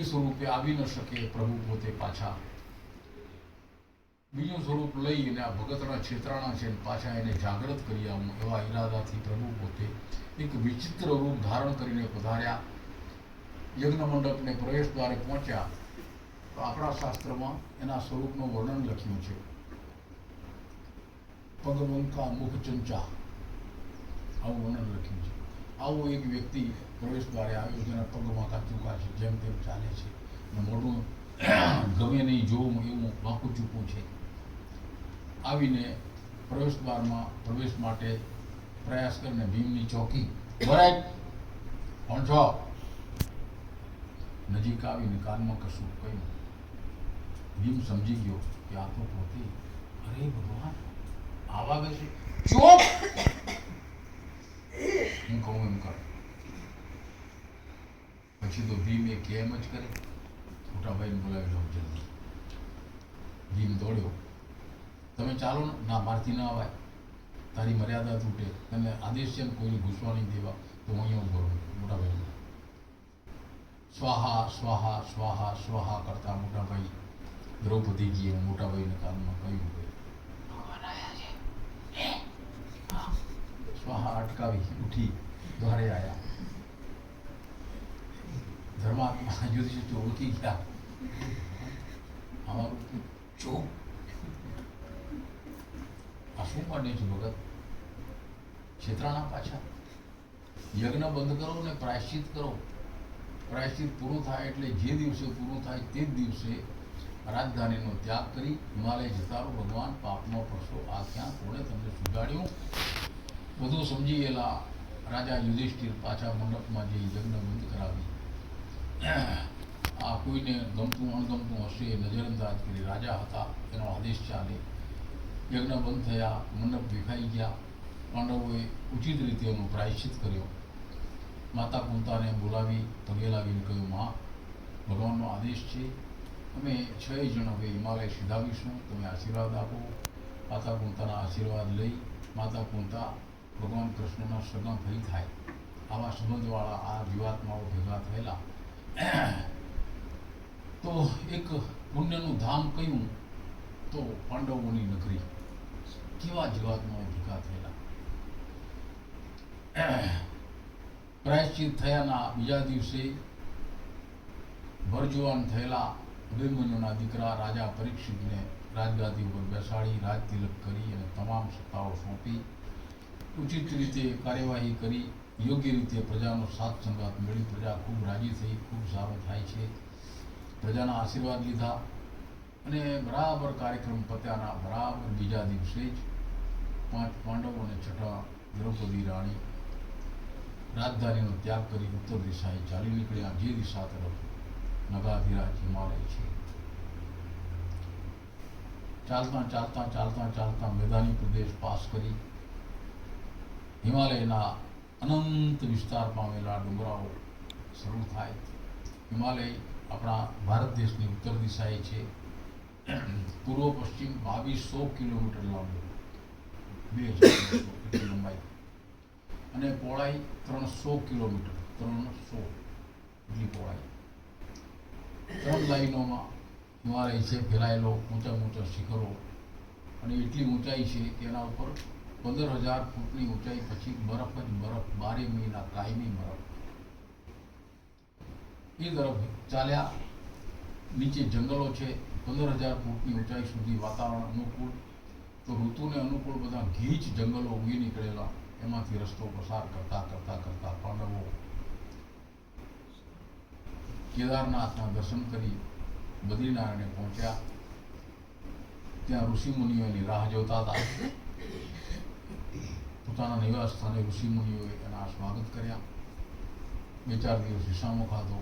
એ સ્વરૂપે આવી ન શકે પ્રભુ પોતે પાછા. બીજું સ્વરૂપ લઈ અને આ ભગતના છેતરાણા છે પાછા એને જાગૃત કરી આવું એવા ઈરાદાથી પ્રભુ પોતે એક વિચિત્ર રૂપ ધારણ કરીને પધાર્યા. યજ્ઞ મંડપને પ્રવેશ દ્વારે પહોંચ્યા. તો આપણા શાસ્ત્રમાં એના સ્વરૂપનું વર્ણન લખ્યું છે. પગમંકા મુખ ચંચા. આવું વર્ણન લખ્યું છે. આવો એક વ્યક્તિ પ્રવેશ દ્વારે આવ્યો, જેના પગમાં કાચુકા છે જેમ તેમ ચાલે છે. અને મોઢું ગમે નહીં જોવું એવું વાંકું ચૂકું છે. આવીને પ્રવેશ દ્વારમાં પ્રવેશ માટે પ્રયાસ કરીને ભીમની ચોકી બરાય કોણ છો? નજીક આવીને કાનમાં કશું કહ્યું. ભીમ સમજી ગયો કે આ તો પોતે અરે ભગવાન, આવા ગશે ચોપ! હું કહું એમ કર. પછી તો ભીમ એ એમ જ કરે. મોટાભાઈને બોલાવી લઉં જલ્દી. ભીમ દોડ્યો. તમે ચાલો ને. ના, મારથી ના અવાય. તારી મર્યાદા તૂટે. તને આદેશ છે કોઈને ઘૂસવા નહીં દેવા, તો હું અહીંયા ઊભો રહું. મોટા ભાઈ સ્વાહા સ્વાહા સ્વાહા સ્વાહા, કરતા મોટાભાઈ દ્રૌપદીજીએ મોટાભાઈને કાનમાં કહ્યું કે ભગવાન આયા છે હા. સ્વાહા અટકાવી ઉઠી દ્વારે આવ્યા ધર્માત્મા યુધિષ્ઠિર ઓળખી ગયા. અમારું ચોક આ શું માંડ્યું છે ભગત? છેતરાણા પાછા. યજ્ઞ બંધ કરો ને પ્રાયશ્ચિત કરો. પ્રાયશ્ચિત પૂરું થાય એટલે જે દિવસે પૂરું થાય તે જ દિવસે રાજધાનીનો ત્યાગ કરી હિમાલય જતા ભગવાન પાપનો પરસો આ ક્યાં? કોણે તમને સુધાડ્યું બધું સમજી ગયેલા રાજા યુધિષ્ઠિર પાછા મંડપમાં જે યજ્ઞ બંધ કરાવી, આ કોઈને ગમતું અણગમતું હશે નજરઅંદાજ કરી રાજા હતા, એનો આદેશ ચાલે. યજ્ઞ બંધ થયા, મંડપ વિખાઈ ગયા. પાંડવોએ ઉચિત રીતે એનો પ્રાયશ્ચિત કર્યો. માતા કુંતાને બોલાવી પગે લાવીને કહ્યું, માં, ભગવાનનો આદેશ છે. અમે છ જણ હવે હિમાલય સીધાવીશું તમે આશીર્વાદ આપો. માતા કુંતાના આશીર્વાદ લઈ માતા કુંતા ભગવાન કૃષ્ણના સગા ભાઈ થાય. આવા સમજવાળા આ જીવાત્માઓ ભેગા થયેલા. તો એક પુણ્યનું ધામ કયું તો પાંડવોની નગરી. કેવા જીવાત્માઓ ભેગા થયેલા? પ્રાયશ્ચિત થયાના બીજા દિવસે ભરજુવાન થયેલા અભિમન્યુના દીકરા રાજા પરીક્ષિતને રાજગાદી ઉપર બેસાડી રાજ તિલક કરી અને તમામ સત્તાઓ સોંપી. ઉચિત રીતે કાર્યવાહી કરી, યોગ્ય રીતે પ્રજાનો સાથ સંગાત મેળવી પ્રજા ખૂબ રાજી થઈ, ખૂબ સારું થાય છે. પ્રજાના આશીર્વાદ લીધા અને બરાબર કાર્યક્રમ પત્યાના બરાબર બીજા દિવસે જ પાંચ પાંડવ અને છઠ્ઠા દ્રૌપદી રાણી રાજધાનીનો ત્યાગ કરી ઉત્તર દિશાએ ચાલી નીકળ્યા, જે દિશા તરફ નગાધિરાજ હિમાલય છે. ચાલતા ચાલતા ચાલતા ચાલતા મેદાની પ્રદેશ પાસ કરી હિમાલયના અનંત વિસ્તાર પામેલા ડુંગરાઓ શરૂ થાય હિમાલય આપણા ભારત દેશની ઉત્તર દિશાએ છે. પૂર્વ પશ્ચિમ બાવીસો કિલોમીટર લાંબો. બે હજાર લંબાઈ. અને પહોળાઈ ત્રણસો કિલોમીટર, ત્રણસો એટલી પહોળાઈ. ત્રણ લાઈનોમાં હિમાલય છે, ફેલાયેલો ઊંચા ઊંચા શિખરો. અને એટલી ઊંચાઈ છે કે એના ઉપર પંદર હજાર ફૂટની ઊંચાઈ પછી બરફ જ બરફ, બારે મહિના કાયમી બરફ. એ તરફ ચાલ્યા. નીચે જંગલો છે. પંદર હજાર ફૂટની ઊંચાઈ સુધી વાતાવરણ અનુકૂળ. તો ઋતુને અનુકૂળ બધા ગીચ જંગલો ઉગી નીકળેલા. એમાંથી રસ્તો પસાર કરતા કરતા કરતા પાંડવો કેદારનાથના દર્શન કરી બદ્રીનારાયણે પહોંચ્યા. ત્યાં ઋષિ મુનિઓની રાહ જોતા હતા. પોતાના નિવાસ સ્થાને ઋષિ મુનિઓએ એના સ્વાગત કર્યા. બે ચાર દિવસ વિસામો ખાધો.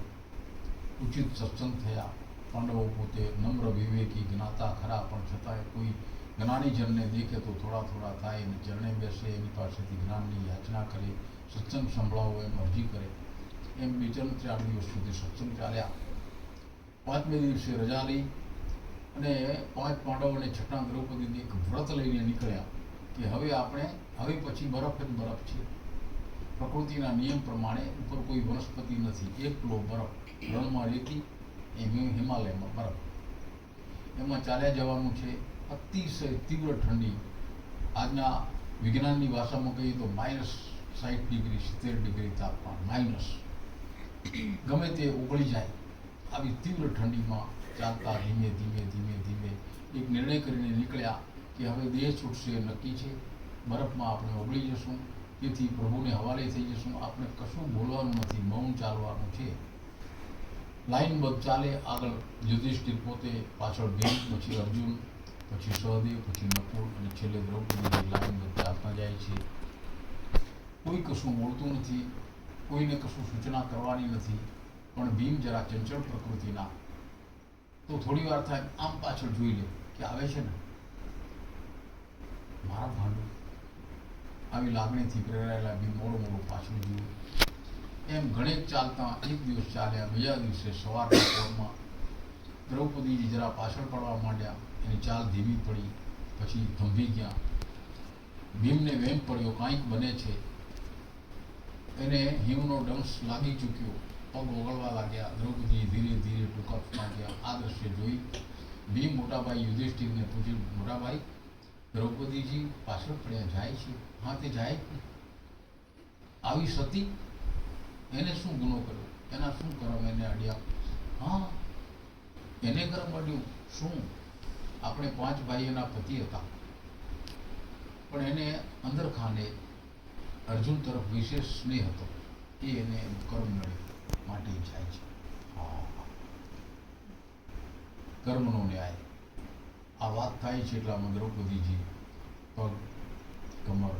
ઉચિત સત્સંગ થયા. પાંડવો પોતે નમ્ર વિવેકી જ્ઞાતા ખરા, પણ છતાંય કોઈ જ્ઞાની જનને દેખે તો થોડા થોડા થાય અને ચરણે બેસે, એની પાસેથી જ્ઞાનની યાચના કરે, સત્સંગ સંભળાવો એમ અરજી કરે. એમ બે ત્રણ ચાર દિવસ સુધી સત્સંગ ચાલ્યા. પાંચમે દિવસે રજા લઈ અને પાંચ પાંડવ અને છઠ્ઠા દ્રૌપદીની એક વ્રત લઈને નીકળ્યા કે હવે આપણે હવે પછી બરફ જ બરફ છે. પ્રકૃતિના નિયમ પ્રમાણે ઉપર કોઈ વનસ્પતિ નથી. એકલો બરફ રણમાં રેતી એમ હિમાલયમાં બરફ. એમાં ચાલ્યા જવાનું છે. અતિશય તીવ્ર ઠંડી. આજના વિજ્ઞાનની ભાષામાં કહીએ તો માઇનસ સાઠ ડિગ્રી, સિત્તેર ડિગ્રી તાપમાન, માઇનસ. ગમે તે ઓગળી જાય, આવી તીવ્ર ઠંડીમાં ચાલતા ધીમે ધીમે ધીમે ધીમે એક નિર્ણય કરીને નીકળ્યા કે હવે દેહ છૂટશે નક્કી છે. બરફમાં આપણે ઓગળી જશું, તેથી પ્રભુને હવાલે થઈ જશું. આપણે કશું બોલવાનું નથી, મૌન ચાલવાનું છે. લાઇનબદ્ધ ચાલે, આગળ યુધિષ્ઠિર પોતે પાછળ ભીમ પછી અર્જુન, પછી સહદેવ, પછી નકુલ અને છેલ્લે દ્રૌપદી લાઇનબદ્ધ ચાલતા જાય છે. કોઈ કશું બોલતું નથી, કોઈને કશું સૂચના કરવાની નથી, પણ ભીમ જરા ચંચળ પ્રકૃતિના. તો થોડી વાર થાય, આમ પાછળ જોઈ લે કે આવે છે ને? મારા ભાંડું આવી લાગણીથી પ્રેરાયેલા ભીમ મોડું મોડું પાછળ જોયું એમ ઘણેક ચાલતા એક દિવસ ચાલ્યા, બીજા દિવસે સવારના પોરમાં દ્રૌપદીજી જરા પાછળ પડવા માંડ્યા. એની ચાલ ધીમી પડી, પછી ધંભી ગયા. ભીમને વેમ પડ્યો, કાંઈક બને છે. એને હિમનો ડંસ લાગી ચૂક્યો. પગ ઓગળવા લાગ્યા. દ્રૌપદી ધીરે ધીરે ટૂંકા ગયા. આ દ્રશ્ય જોઈ ભીમ મોટાભાઈ યુધિષ્ઠિરને પૂછ્યું, મોટાભાઈ, દ્રૌપદીજી પાછળ પડ્યા જાય છે? હા તે જાય, આવી સતી એને શું ગુનો કર્યો? એના શું કરમ એને અડ્યા હા, એને કરમ અડ્યું. શું? આપણે પાંચ ભાઈઓના પતિ હતા. પણ એને અંદર ખાને અર્જુન તરફ વિશેષ સ્નેહ હતો. એ એને કર્મ નડ્યો માટે જાય છે. કર્મનો ન્યાય. આ વાત થાય છે એટલામાં દ્રૌપદીજી પગ કમર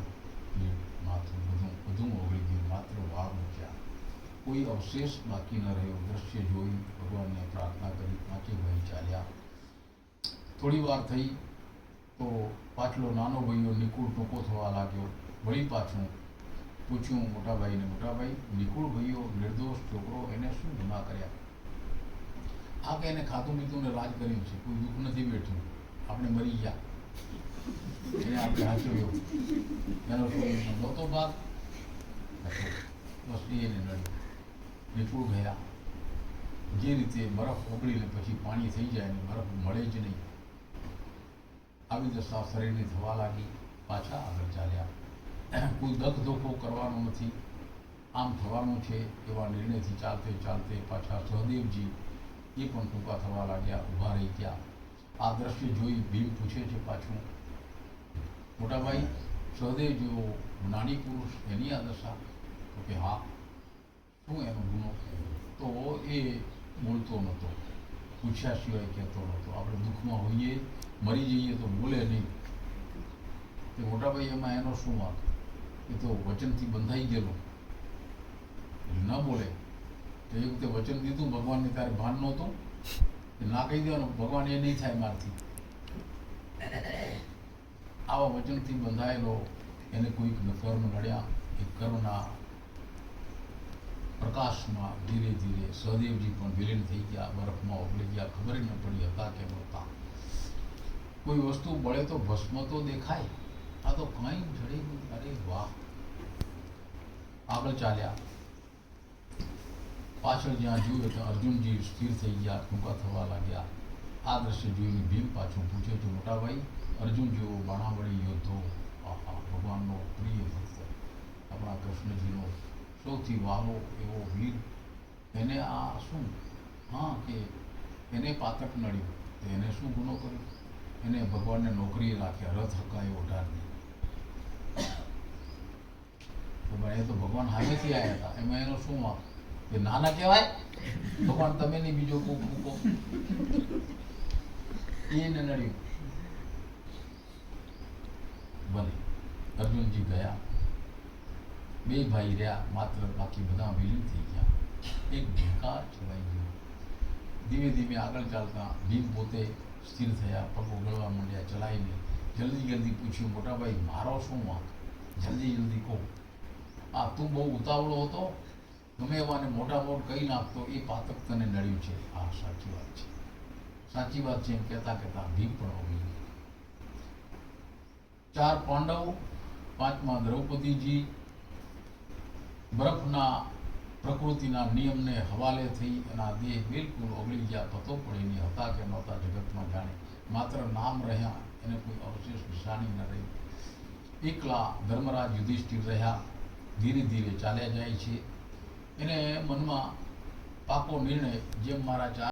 બધું ઓગળી ગયું માત્ર વાવ મૂક્યા. કોઈ અવશેષ બાકી ન રહ્યો. દ્રશ્ય જોઈ ભગવાનને પ્રાર્થના કરી પાંચે ભાઈ ચાલ્યા. થોડી વાર થઈ તો પાછલો નાનો ભાઈઓ નિકુળ ટૂંકો થવા લાગ્યો. વળી પાછું પૂછ્યું મોટાભાઈને, મોટાભાઈ, નિકુળ ભાઈઓ, નિર્દોષ છોકરો એને શું ગુના કર્યા? આ કે એને ખાતું પીતું ને રાજ કર્યું છે. કોઈ દુઃખ નથી બેઠું. આપણે મરી ગયા. એને આપણે હાચવ્યો એનો નહોતો ભાગ નિકુળ ગયા જે રીતે બરફ ઓગળીને પછી પાણી થઈ જાય અને બરફ મળે જ નહીં. આવી દશા શરીરની થવા લાગી પાછા આગળ ચાલ્યા. કોઈ દખ ધોખો કરવાનો નથી. આમ થવાનું છે એવા નિર્ણયથી ચાલતે ચાલતે પાછા સહદેવજી એ પણ ટૂંકા થવા લાગ્યા, ઊભા રહી ગયા. આ દ્રશ્ય જોઈ ભીમ પૂછે છે પાછું. મોટાભાઈ, સહદેવ જેવો નાની પુરુષ એની આ દશા? કે હા શું એનો ગુનો તો એ બોલતો નહોતો પૂછ્યા સિવાય કહેતો નહોતો આપણે દુઃખમાં હોઈએ મરી જઈએ તો બોલે નહીં તે મોટાભાઈ એમાં એનો શું વાંક એ તો વચનથી બંધાઈ ગયેલો ન બોલે તો એ વખતે વચન દીધું ભગવાનને તારે ભાન નહોતું ના કહી દેવાનું ભગવાન એ નહીં થાય મારથી આવા વચનથી બંધાયેલો એને કોઈક કર્મ નડ્યા એ કર્મના પ્રકાશમાં ધીરે ધીરે સહદેવજી પણ વિલીન થઈ ગયા, બરફમાં ઓગળી ગયા, ખબર ન પડી હતા કે નહોતા કોઈ વસ્તુ બળે તો ભસ્મ તો દેખાય. આ તો કંઈ જડી અરે વાહ. આગળ ચાલ્યા. પાછળ જ્યાં જોયું તો અર્જુનજી સ્થિર થઈ ગયા, ટૂંકા થવા લાગ્યા. આ દ્રશ્ય જોઈને ભીમ પાછું પૂછે તો, મોટાભાઈ, અર્જુન જેવો બાણાવળી યોદ્ધો. આહા, ભગવાનનો પ્રિય ભક્ત. આપણા કૃષ્ણજીનો સૌથી વહાલો એવો વીર એને આ શું? હા, કે એને પાતક નડ્યું. તો એને શું ગુનો કર્યો? એને ભગવાનને નોકરીએ રાખ્યા, રથ હકાયો ભાઈ એ તો ભગવાન સામેથી આવ્યા હતા. એમાં એનો શું વાંક? એ નાના કહેવાય? ભગવાન તમે નહીં, બીજો કોક મૂકો. એને નડ્યું. ભલે, અર્જુનજી ગયા. બે ભાઈ રહ્યા, માત્ર બાકી બધા વિલીન થઈ ગયા. એક ભેકાર છોડાઈ ગયો. ધીમે ધીમે આગળ ચાલતા ભીમ પોતે સ્થિર થયા, પગ ઉગળવા માંડ્યા, ચલાવીને જલ્દી જલ્દી પૂછ્યું મોટાભાઈ મારો શું વાંક? જલ્દી જલ્દી કહો. આ તું બહુ ઉતાવળો હતો? ગમે એવાને મોટા મોટ કહી નાખતો એ પાતક તને નડ્યું છે. આ સાચી વાત છે. સાચી વાત છે? એમ કહેતા કહેતા ભીમ પણ ઓગળી ચાર પાંડવ, પાંચમા દ્રૌપદીજી બરફના પ્રકૃતિના નિયમને હવાલે થઈ એના દેહ બિલકુલ ઓગળી ગયા પતો પણ હતા કે નહોતા જગતમાં જાણે. માત્ર નામ રહ્યા, એને કોઈ અવશેષ નિશાની ન રહી. એકલા ધર્મરાજ યુધિષ્ઠિર રહ્યા, ધીરે ધીરે ચાલ્યા જાય છે. એને મનમાં પાકો નિર્ણય, જેમ મારા ચાર